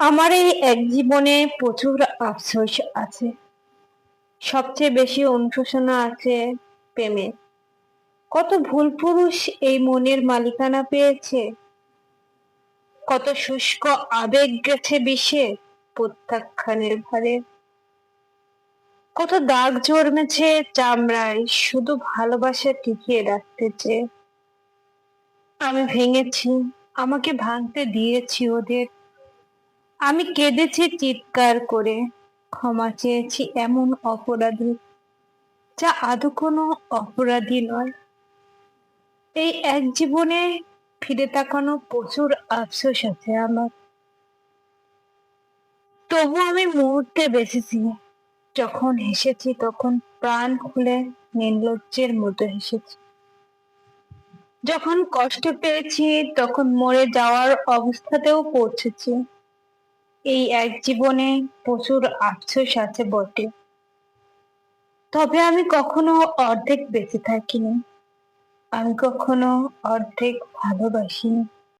আমার এই এক জীবনে প্রচুর আফসোস আছে। সবচেয়ে বেশি অনুশোচনা আছে প্রেমে। কত ভুল পুরুষ এই মনের মালিকানা পেয়েছে। কত শুষ্ক আবেগ গেছে বিষে প্রত্যাখ্যানের ভারে। কত দাগ জন্মেছে চামড়ায়, শুধু ভালোবাসা টিকিয়ে রাখতে চেয়ে। আমি ভেঙেছি, আমাকে ভাঙতে দিয়েছি ওদের আমি কেঁদেছি চিৎকার করে, ক্ষমা চেয়েছি এমন অপরাধী, যা আদৌ কোনো অপরাধী নয়। এই এক জীবনে ফিরে তাকানো প্রচুর আফসোস আছে আমার। তবু আমি মুহূর্তে বেঁচেছি। যখন হেসেছি, তখন প্রাণ খুলে নির্লজ্জের মতো হেসেছি। যখন কষ্ট পেয়েছি, তখন মরে যাওয়ার অবস্থাতেও পৌঁছেছি। এই এক জীবনে প্রচুর আফসোস আছে বটে। তবে আমি কখনো অর্ধেক বেঁচে থাকিনি। আমি কখনো অর্ধেক ভালোবাসিনি।